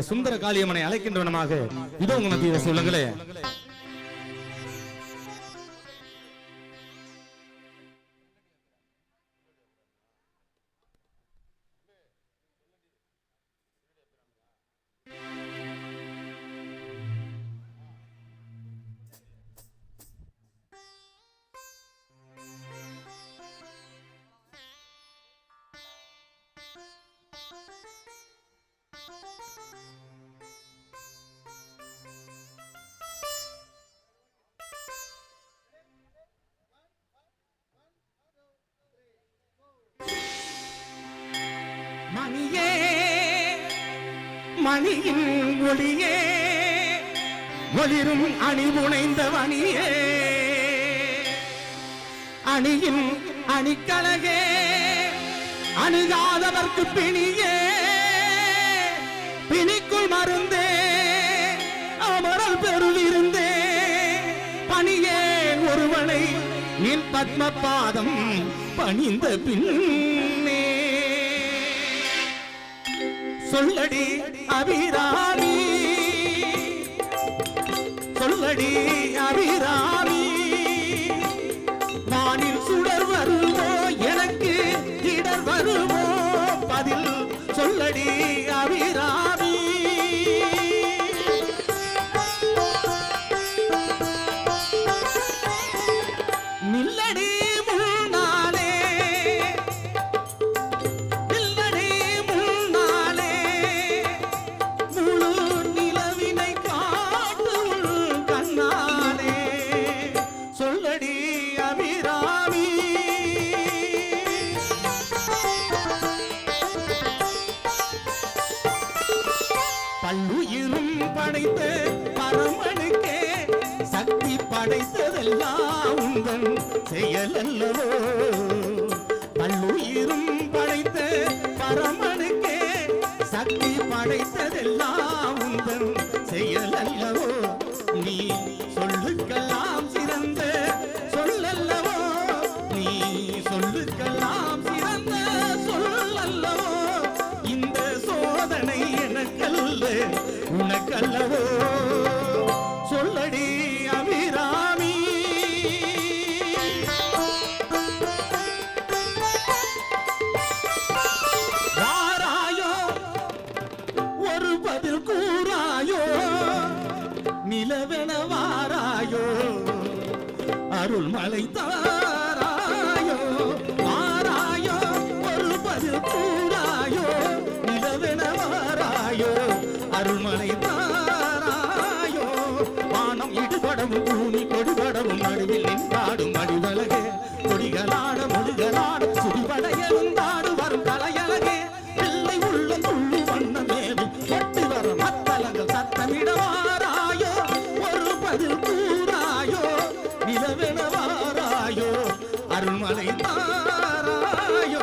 சுந்தர காளியம்மனை அழைக்கின்றவனமாக இதோ உங்க மத்திய சொல்லுங்களே மணியே மணியின் ஒளியே ஒளிரும் அணி மணியே அணியின் அணிக்கழகே அணுகாதவர்க்கு பிணியே. பிணிக்குள் மருந்தே அமரல் பெருவிருந்தே பணியே ஒருவனை நின் பத்ம பாதம் பணிந்த பின்னே. சொல்லடி அபிராமி சொல்லடி அபிராமி. வானில் சுடர் வருமோ எனக்கு இடர் வருமோ பதில் சொல்லடி அபிராமி. படைத்த பரமனுக்கே சக்தி படைத்ததெல்லாம் செயலல்லவோ பல்லுயிரும் படைத்த பரமனுக்கே சக்தி படைத்ததெல்லாம் உந்தன் செயலல்லவோ. நீ சொல்லுக்கெல்லாம் சிறந்த சொல்லல்லவோ. நீ சொல்லுக்கெல்லாம் சிறந்த சொல்லல்லவோ. இந்த சோதனை எனக்கல்ல உனக்கல்லவோ. நிலவென வாராயோ அருள்மலை தாராயோ? வாராயோ ஒரு பதில் கூறாயோ நிலவென வாராயோ அருள்மலை தாராயோ? வானம் இடுபடவும் பூமி கொடுபடவும் நடுவில் நின்றாடும் அடிவலகே கொடிகளாட முடுகளாட சுடிபடையலும் பாராயோ